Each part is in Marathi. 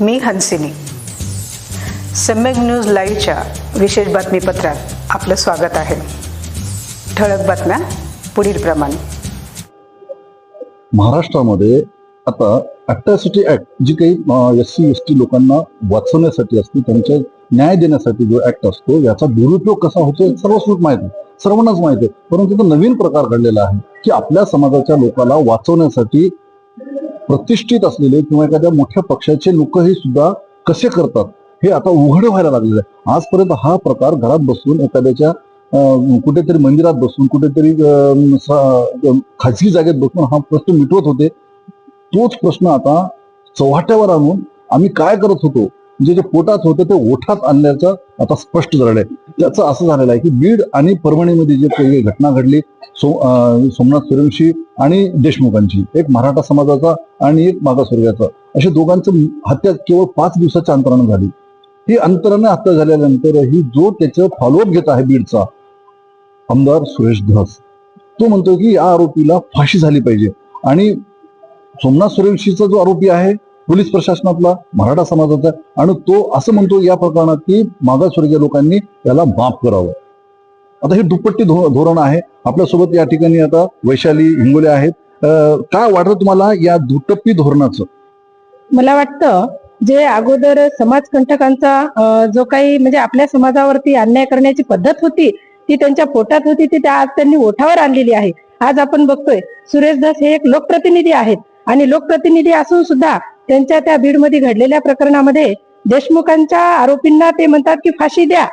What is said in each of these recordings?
मी हंसिनी. सम्यक न्यूज लाईव्हच्या विशेष बातमीपत्रात आपलं स्वागत आहे. ठळक बातम्या पुढील प्रमाणे. महाराष्ट्रामध्ये आता अट्रॅसिटी ऍक्ट जी काही एस सी एस टी लोकांना वाचवण्यासाठी असते त्यांच्या न्याय देण्यासाठी जो ऍक्ट असतो याचा दुरुपयोग कसा होतो हे सर्वस्वीच माहिती आहे सर्वांनाच माहिती आहे. परंतु तो नवीन प्रकार घडलेला आहे की आपल्या समाजाच्या लोकाला वाचवण्यासाठी प्रतिष्ठित असलेले किंवा एखाद्या मोठ्या पक्षाचे लोकही सुद्धा कसे करतात हे आता उघड व्हायला लागलेलं आहे. आजपर्यंत हा प्रकार घरात बसून एखाद्याच्या कुठेतरी मंदिरात बसून कुठेतरी खाजगी जागेत बसून हा प्रश्न मिटवत होते. तोच प्रश्न आता चव्हाट्यावर आणून आम्ही काय करत होतो म्हणजे जे पोटात होतं ते ओठात आणल्याचं आता स्पष्ट झालेलं आहे. त्याचं असं झालेलं आहे की बीड आणि परभणीमध्ये जे काही घटना घडली सो सोमनाथ सुरवशी आणि देशमुखांची एक मराठा समाजाचा आणि एक मागासवर्गाचा अशा दोघांचं हत्या केवळ पाच दिवसाच्या अंतरानं झाली. ही अंतरानं हत्या झाल्यानंतरही जो त्याचं फॉलोअप घेत आहे बीडचा आमदार सुरेश धस तो म्हणतो की या आरोपीला फाशी झाली पाहिजे. आणि सोमनाथ सूर्यवंशीचा जो आरोपी आहे पोलीस प्रशासनातला मराठा समाजाचा आणि तो असं म्हणतो या प्रकरणात की मागासवर्गीय लोकांनी याला माफ करावं. आता हे दुपट्टी धो- धोरण आहे. आपल्यासोबत या ठिकाणी आता वैशाली हिंगोले आहेत. काय वाटतं तुम्हाला या दुटप्पी धोरणाचं? मला वाटतं जे अगोदर समाजकंटकांचा जो काही म्हणजे आपल्या समाजावरती अन्याय करण्याची पद्धत होती ती त्यांच्या पोटात होती ती त्या आज त्यांनी ओठावर आणलेली आहे. आज आपण बघतोय सुरेश दास हे एक लोकप्रतिनिधी आहेत. आणि लोकप्रतिनिधी असून सुद्धा त्यांच्या त्या बीडमध्ये घडलेल्या प्रकरणामध्ये देशमुखांच्या आरोपींना ते म्हणतात की फाशी द्या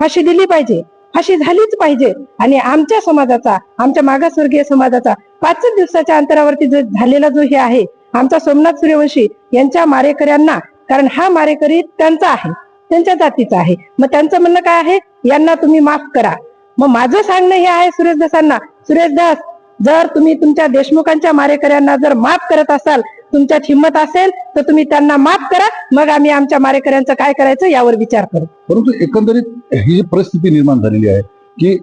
फाशी दिली पाहिजे फाशी झालीच पाहिजे. आणि आमच्या समाजाचा आमच्या मागासवर्गीय समाजाचा पाचच दिवसाच्या अंतरावरती जो झालेला जो हे आहे आमचा सोमनाथ सूर्यवंशी यांच्या मारेकऱ्यांना कारण हा मारेकरी त्यांचा आहे त्यांच्या जातीचा आहे. मग त्यांचं म्हणणं काय आहे? यांना तुम्ही माफ करा. मग माझं सांगणं हे आहे सुरेश दासांना. सुरेश दास जर तुम्ही तुमच्या देशमुखांच्या मारेकऱ्यांना जर माफ करत असाल तुमच्यात हिंमत असेल तर तुम्ही त्यांना माफ करा. मग आम्ही आमच्या मारेकऱ्यांचं काय करायचं यावर विचार करू. परंतु एकंदरीत ही जी परिस्थिती निर्माण झालेली आहे की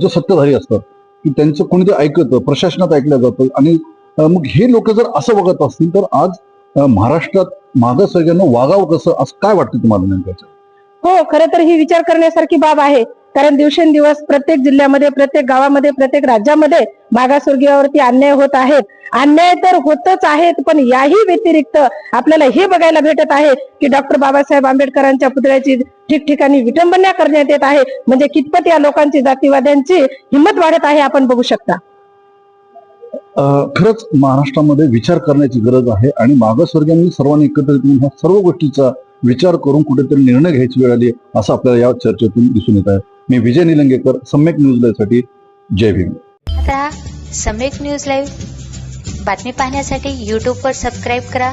जो सत्ताधारी असतात की त्यांचं कोणीतरी ऐकतं प्रशासनात ऐकलं जातं आणि मग हे लोक जर असं बघत असतील तर आज महाराष्ट्रात मागासवर्गीयांना वागावं कसं असं काय वाटतं तुम्हाला नेमकं? हो खरं तर ही विचार करण्यासारखी बाब आहे. कारण दिवसेंदिवस प्रत्येक जिल्ह्यामध्ये प्रत्येक गावामध्ये प्रत्येक राज्यामध्ये मागासवर्गीयावरती अन्याय होत आहेत. अन्याय तर होतच आहेत पण याही व्यतिरिक्त आपल्याला हे बघायला भेटत आहे की डॉक्टर बाबासाहेब आंबेडकरांच्या पुतळ्याची ठिकठिकाणी विटंबना करण्यात येत आहे. म्हणजे कितपत या लोकांची जातीवाद्यांची हिंमत वाढत आहे आपण बघू शकता. अं, खरंच महाराष्ट्रामध्ये विचार करण्याची गरज आहे आणि मागासवर्गीयांनी सर्वांनी एकत्रित येऊन ह्या सर्व गोष्टीचा विचार करून कुठेतरी निर्णय घ्यायची वेळ आली असं आपल्याला या चर्चेतून दिसून येत आहे. मी विजय निलंगेकर सम्यक न्यूजसाठी जय भीम. आता सम्यक न्यूज लाईव्ह बातमी पाहण्यासाठी यूट्यूबवर सबस्क्राईब करा.